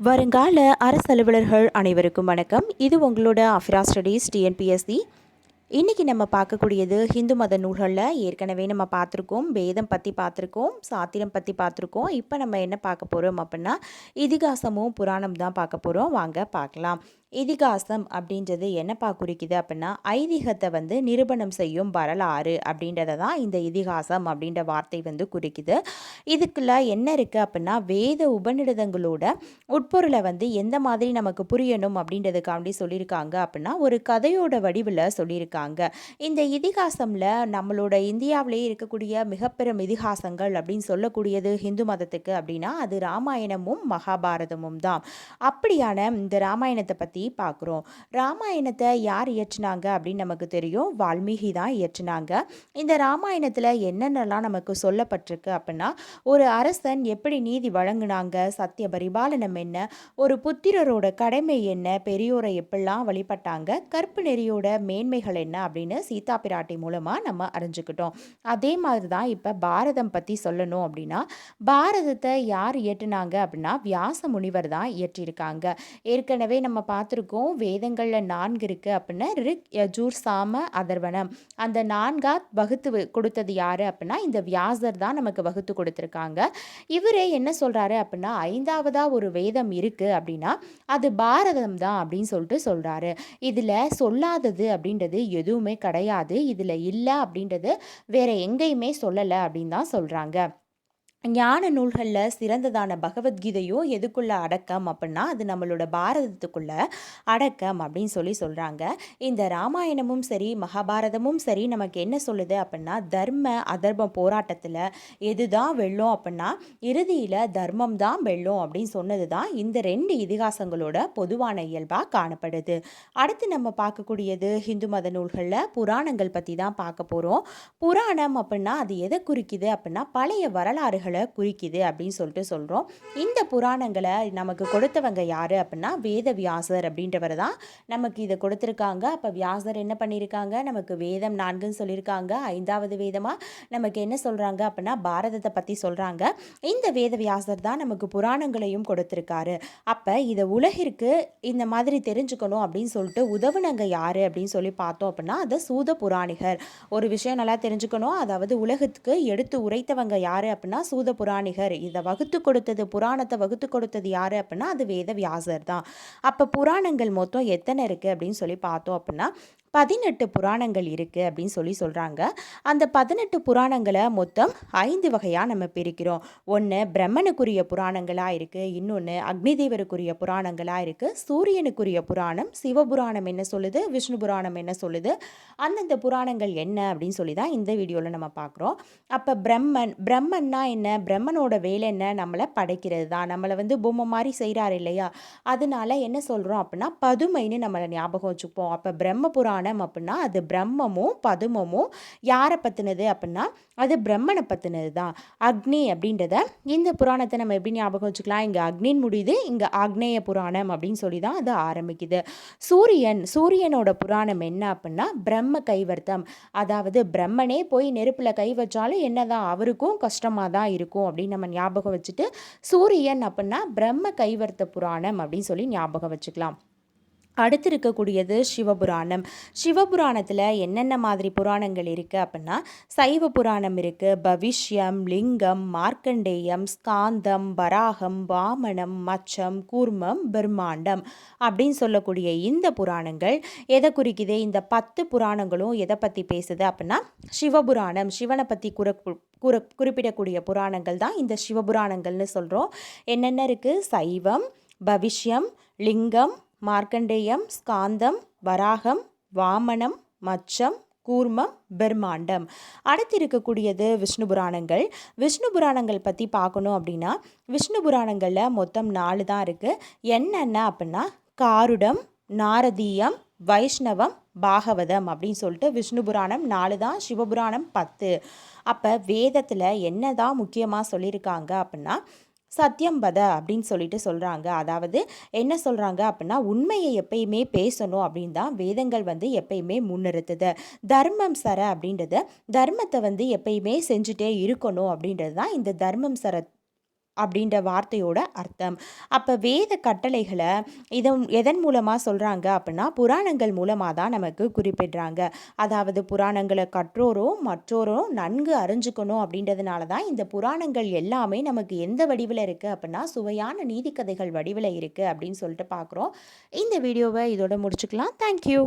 வருங்கால அரசு அலுவலர்கள் அனைவருக்கும் வணக்கம். இது உங்களோட அஃபிரா ஸ்டடீஸ் டிஎன்பிஎஸ்சி. இன்றைக்கி நம்ம பார்க்கக்கூடியது ஹிந்து மத நூல்களில் ஏற்கனவே நம்ம பார்த்துருக்கோம் வேதம் பற்றி பார்த்துருக்கோம் சாத்திரம் பற்றி பார்த்துருக்கோம். இப்போ நம்ம என்ன பார்க்க போகிறோம் அப்படின்னா இதிகாசமும் புராணம் தான் பார்க்க போகிறோம் வாங்க பார்க்கலாம். இதிகாசம் அப்படின்றது என்னப்பா குறிக்குது அப்படின்னா ஐதீகத்தை வந்து நிரூபணம் செய்யும் வரலாறு அப்படின்றத தான் இந்த இதிகாசம் அப்படின்ற வார்த்தை வந்து குறிக்குது. இதுக்குள்ள என்ன இருக்குது அப்படின்னா வேத உபநிடதங்களோட உட்பொருளை வந்து எந்த மாதிரி நமக்கு புரியணும் அப்படின்றதுக்காண்டி சொல்லியிருக்காங்க அப்படின்னா ஒரு கதையோட வடிவில் சொல்லியிருக்காங்க. இந்த இதிகாசமில் நம்மளோட இந்தியாவிலேயே இருக்கக்கூடிய மிகப்பெரும் இதிகாசங்கள் அப்படின்னு சொல்லக்கூடியது ஹிந்து மதத்துக்கு அப்படின்னா அது ராமாயணமும் மகாபாரதமும் தான். அப்படியான இந்த ராமாயணத்தை பற்றி பார்க்குறோம். ராமாயணத்தை யார் இயற்றினாங்க அப்படின்னு நமக்கு தெரியும். வால்மீகி தான் இயற்றினாங்க. இந்த ராமாயணத்தில் என்னென்னலாம் நமக்கு சொல்லப்பட்டிருக்கு அப்படின்னா ஒரு அரசன் எப்படி நீதி வழங்கினாங்க சத்திய பரிபாலனம் என்ன ஒரு புத்திரரோட கடமை என்ன பெரியோரை எப்படிலாம் வழிபட்டாங்க கற்பு நெறியோட மேன்மைகள் என்ன அப்படின்னு சீதா பிராட்டி மூலமாக நம்ம அறிஞ்சுக்கிட்டோம். அதே மாதிரி தான் இப்போ பாரதம் பற்றி சொல்லணும் அப்படின்னா பாரதத்தை யார் இயற்றினாங்க அப்படின்னா வியாச முனிவர் தான் இயற்றியிருக்காங்க. ஏற்கனவே நம்ம பார்த்துருக்கோம். வேதங்களில் நான்கு இருக்குது அப்படின்னா ரிக் யஜூர் சாம அதர்வனம் அந்த நான்கா வகுத்து கொடுத்தது யார் அப்படின்னா இந்த வியாசர் தான் நமக்கு வகுத்து கொடுத்துருக்காங்க. இவரே என்ன சொல்கிறாரு அப்படின்னா ஐந்தாவதாக ஒரு வேதம் இருக்குது அப்படின்னா அது பாரதம் தான் அப்படின்னு சொல்லிட்டு சொல்கிறாரு இதில் சொல்லாதது அப்படின்றது எதுவுமே கிடையாது. இதில் இல்லை அப்படின்றது வேற எங்கேயுமே சொல்லலை அப்படின்னு தான் சொல்கிறாங்க ஞான நூல்களில் சிறந்ததான பகவத்கீதையும் எதுக்குள்ளே அடக்கம் அப்படின்னா அது நம்மளோட பாரதத்துக்குள்ளே அடக்கம் அப்படின்னு சொல்லி சொல்கிறாங்க இந்த ராமாயணமும் சரி மகாபாரதமும் சரி நமக்கு என்ன சொல்லுது அப்படின்னா தர்ம அதர்மம் போராட்டத்தில் எது தான் வெல்லும் அப்படின்னா இறுதியில் தர்மம் தான் வெல்லும் அப்படின்னு சொன்னது தான் இந்த ரெண்டு இதிகாசங்களோட பொதுவான இயல்பாக காணப்படுது. அடுத்து நம்ம பார்க்கக்கூடியது ஹிந்து மத நூல்களில் புராணங்கள் பற்றி தான் பார்க்க போகிறோம் புராணம் அப்படின்னா அது எதை குறிக்குது அப்படின்னா பழைய வரலாறுகள் குறிக்குது அப்படின்னு சொல்லிட்டு சொல்கிறோம் இந்த புராணங்களை நமக்கு கொடுத்தவங்க யார் அப்படின்னா வேத வியாசர் அப்படின்றவர் தான் நமக்கு இதை கொடுத்துருக்காங்க. அப்போ வியாசர் என்ன பண்ணியிருக்காங்க? நமக்கு வேதம் நான்குன்னு சொல்லியிருக்காங்க. ஐந்தாவது வேதமாக நமக்கு என்ன சொல்கிறாங்க அப்படின்னா பாரதத்தை பற்றி சொல்கிறாங்க இந்த வேத வியாசர் தான் நமக்கு புராணங்களையும் கொடுத்துருக்காரு. அப்போ இதை உலகிற்கு இந்த மாதிரி தெரிஞ்சுக்கணும் அப்படின்னு சொல்லிட்டு உதவுனங்க யார் அப்படின்னு சொல்லி பார்த்தோம் அப்படின்னா அது சூத புராணிகர். ஒரு விஷயம் நல்லா தெரிஞ்சுக்கணும். அதாவது உலகத்துக்கு எடுத்து உரைத்தவங்க யார் அப்படின்னா சூத புராணிகர் இதை வகுத்து கொடுத்தது புராணத்தை வகுத்து கொடுத்தது யார் அப்படின்னா அது வேத வியாசர் தான். அப்போ புராணங்கள் மொத்தம் எத்தனை இருக்குது அப்படின்னு சொல்லி பார்த்தோம் அப்படின்னா பதினெட்டு புராணங்கள் இருக்குது அப்படின்னு சொல்லி சொல்கிறாங்க அந்த பதினெட்டு புராணங்களை மொத்தம் ஐந்து வகையாக நம்ம பிரிக்கிறோம். ஒன்று பிரம்மனுக்குரிய புராணங்களாக இருக்குது இன்னொன்று அக்னிதேவருக்குரிய புராணங்களாக இருக்குது சூரியனுக்குரிய புராணம் சிவபுராணம் என்ன சொல்லுது விஷ்ணு புராணம் என்ன சொல்லுது அந்தந்த புராணங்கள் என்ன அப்படின்னு சொல்லி தான் இந்த வீடியோவில் நம்ம பார்க்குறோம் அப்போ பிரம்மன் பிரம்மன்னா என்ன பிரம்மனோட வேலை என்ன நம்மளை படைக்கிறது தான். நம்மளை வந்து பொம்மை மாதிரி செய்கிறாரு இல்லையா? அதனால என்ன சொல்கிறோம் அப்படின்னா பதுமைன்னு நம்மளை ஞாபகம் வச்சுப்போம். அப்போ பிரம்ம புராணம் அப்படின்னா அது பிரம்மமும் பதுமமும் யாரை பற்றினது அப்படின்னா அது பிரம்மனை பற்றினது தான் அக்னி அப்படின்றத இந்த புராணத்தை நம்ம எப்படி ஞாபகம் வச்சுக்கலாம்? இங்கே அக்னின் முடியுது இங்கே ஆக்னேய புராணம் அப்படின்னு சொல்லி தான் அது ஆரம்பிக்குது. சூரியன் சூரியனோட புராணம் என்ன அப்படின்னா பிரம்ம கைவர்த்தம். அதாவது பிரம்மனே போய் நெருப்பில் கை வச்சாலும் என்னதான் அவருக்கும் கஷ்டமாக தான் இருக்கும் அப்படின்னு நம்ம ஞாபகம் வச்சுட்டு சூரியன் அப்படின்னா பிரம்ம கைவர்த்த புராணம் அப்படின்னு சொல்லி ஞாபகம் வச்சுக்கலாம். அடுத்து இருக்கக்கூடியது சிவபுராணம். சிவபுராணத்தில் என்னென்ன மாதிரி புராணங்கள் இருக்குது அப்படின்னா சைவ புராணம் இருக்குது பவிஷ்யம் லிங்கம் மார்க்கண்டேயம் ஸ்காந்தம் வராகம் வாமனம் மச்சம் கூர்மம் பிரம்மாண்டம் அப்படின்னு சொல்லக்கூடிய இந்த புராணங்கள் எதை குறிக்குது? இந்த பத்து புராணங்களும் எதை பற்றி பேசுது அப்படின்னா சிவபுராணம். சிவனை பற்றி குற குற குறிப்பிடக்கூடிய புராணங்கள் தான் இந்த சிவபுராணங்கள்னு சொல்கிறோம் என்னென்ன இருக்குது சைவம் பவிஷ்யம் லிங்கம் மார்க்கண்டேயம் ஸ்காந்தம் வராகம் வாமனம் மச்சம் கூர்மம் பிரம்மாண்டம் அடுத்து இருக்கக்கூடியது விஷ்ணு புராணங்கள். விஷ்ணு புராணங்கள் பற்றி பார்க்கணும் அப்படின்னா விஷ்ணு புராணங்களில் மொத்தம் நாலு தான் இருக்குது என்னென்ன அப்படின்னா காருடம் நாரதீயம் வைஷ்ணவம் பாகவதம் அப்படின்னு சொல்லிட்டு விஷ்ணு புராணம் நாலு தான் சிவபுராணம் பத்து. அப்போ வேதத்தில் என்ன தான் முக்கியமாக சொல்லியிருக்காங்க அப்படின்னா சத்தியம்பத அப்படின்னு சொல்லிட்டு சொல்கிறாங்க அதாவது என்ன சொல்கிறாங்க அப்படின்னா உண்மையை எப்பயுமே பேசணும் அப்படின்னு தான் வேதங்கள் வந்து எப்பயுமே முன்னிறுத்துது. தர்மம் சர அப்படின்றது தர்மத்தை வந்து எப்பயுமே செஞ்சுட்டே இருக்கணும் அப்படின்றது தான் இந்த தர்மம் சர அப்படின்ற வார்த்தையோட அர்த்தம். அப்போ வேத கட்டளைகளை இதன் எதன் மூலமாக சொல்கிறாங்க அப்படின்னா புராணங்கள் மூலமாக தான் நமக்கு குறிப்பிடுறாங்க. அதாவது புராணங்களை கற்றோரும் மற்றோரும் நன்கு அறிஞ்சுக்கணும் அப்படின்றதுனால தான் இந்த புராணங்கள் எல்லாமே நமக்கு எந்த வடிவில் இருக்குது அப்படின்னா சுவையான நீதிக்கதைகள் வடிவில் இருக்குது அப்படின்னு சொல்லிட்டு பார்க்குறோம். இந்த வீடியோவை இதோட முடிச்சுக்கலாம். தேங்க்யூ